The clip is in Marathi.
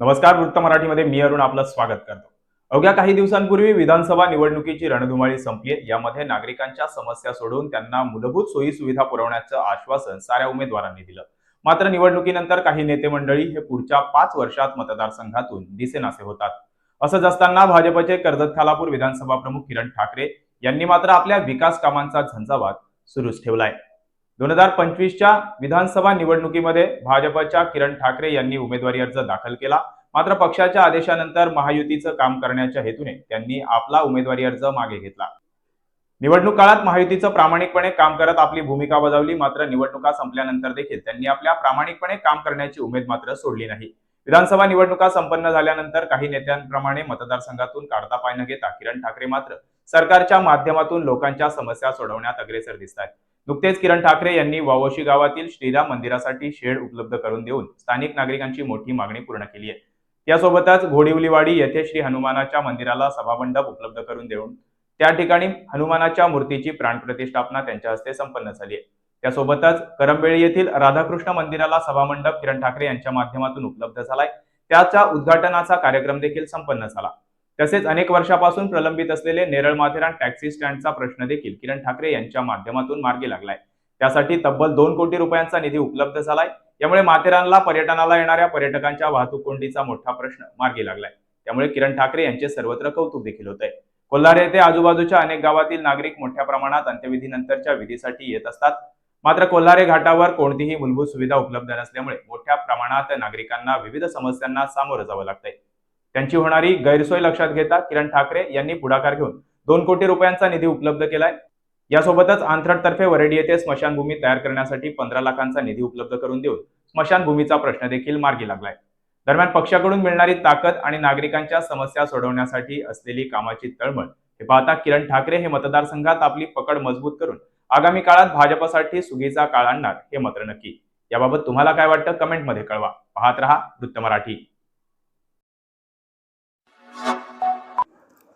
नमस्कार वृत्त मराठीमध्ये मी अरुण आपलं स्वागत करतो. अवघ्या काही दिवसांपूर्वी विधानसभा निवडणुकीची रणधुमाळी संपली यामध्ये नागरिकांच्या समस्या सोडवून त्यांना मूलभूत सोयी सुविधा पुरवण्याचं आश्वासन साऱ्या उमेदवारांनी दिलं. मात्र निवडणुकीनंतर काही नेते मंडळी हे पुढच्या पाच वर्षात मतदारसंघातून दिसेनासे होतात. असंच असताना भाजपचे कर्जत खालापूर विधानसभा प्रमुख किरण ठाकरे यांनी मात्र आपल्या विकास कामांचा झंझावात सुरूच ठेवलाय. दोन हजार पंचवीसच्या विधानसभा निवडणुकीमध्ये भाजपच्या किरण ठाकरे यांनी उमेदवारी अर्ज दाखल केला. मात्र पक्षाच्या आदेशानंतर महायुतीचं काम करण्याच्या हेतूने त्यांनी आपला उमेदवारी अर्ज मागे घेतला. निवडणूक काळात महायुतीचं प्रामाणिकपणे काम करत आपली भूमिका बजावली मात्र निवडणुका संपल्यानंतर देखील त्यांनी आपल्या प्रामाणिकपणे काम करण्याची उमेद मात्र सोडली नाही. विधानसभा निवडणुका संपन्न झाल्यानंतर काही नेत्यांप्रमाणे मतदारसंघातून काढता पाय न घेता किरण ठाकरे मात्र सरकारच्या माध्यमातून लोकांच्या समस्या सोडवण्यात अग्रेसर दिसत आहेत नुकतेच किरण ठाकरे यांनी वावोशी गावातील श्रीराम मंदिरासाठी शेड उपलब्ध करून देऊन स्थानिक नागरिकांची मोठी मागणी पूर्ण केली आहे. त्यासोबतच घोडिवलीवाडी येथे श्री हनुमानाच्या मंदिराला सभामंडप उपलब्ध करून देऊन त्या ठिकाणी हनुमानाच्या मूर्तीची प्राणप्रतिष्ठापना त्यांच्या हस्ते संपन्न झाली आहे. त्यासोबतच करंबेळी येथील राधाकृष्ण मंदिराला सभामंडप किरण ठाकरे यांच्या माध्यमातून उपलब्ध झालाय. त्याच्या उद्घाटनाचा कार्यक्रम देखील संपन्न झाला. तसेच अनेक वर्षापासून प्रलंबित असलेले नेरळ माथेरान टॅक्सी स्टँडचा प्रश्न देखील किरण ठाकरे यांच्या माध्यमातून मार्गी लागलाय. त्यासाठी तब्बल दोन कोटी रुपयांचा निधी उपलब्ध झालाय. यामुळे माथेरानला पर्यटनाला येणाऱ्या पर्यटकांच्या वाहतूक कोंडीचा मोठा प्रश्न मार्गी लागलाय. त्यामुळे किरण ठाकरे यांचे सर्वत्र कौतुक देखील होत आहे कोल्हारे येथे आजूबाजूच्या अनेक गावातील नागरिक मोठ्या प्रमाणात अंत्यविधीनंतरच्या विधीसाठी येत असतात. मात्र कोल्हारे घाटावर कोणतीही मूलभूत सुविधा उपलब्ध नसल्यामुळे मोठ्या प्रमाणात नागरिकांना विविध समस्यांना सामोरं जावं लागतंय. त्यांची होणारी गैरसोय लक्षात घेता किरण ठाकरे यांनी पुढाकार घेऊन दोन कोटी रुपयांचा निधी उपलब्ध केलाय. यासोबतच आंथरडतर्फे वरेडी येथे स्मशानभूमी तयार करण्यासाठी पंधरा लाखांचा निधी उपलब्ध करून देऊन स्मशानभूमीचा प्रश्न देखील मार्गी लागलाय. दरम्यान पक्षाकडून मिळणारी ताकद आणि नागरिकांच्या समस्या सोडवण्यासाठी असलेली कामाची तळमळ. हे पाहता किरण ठाकरे हे मतदारसंघात आपली पकड मजबूत करून आगामी काळात भाजपसाठी सुगीचा काळ आणणार हे मात्र नक्की. याबाबत तुम्हाला काय वाटतं? कमेंटमध्ये कळवा. पाहत रहा वृत्त मराठी.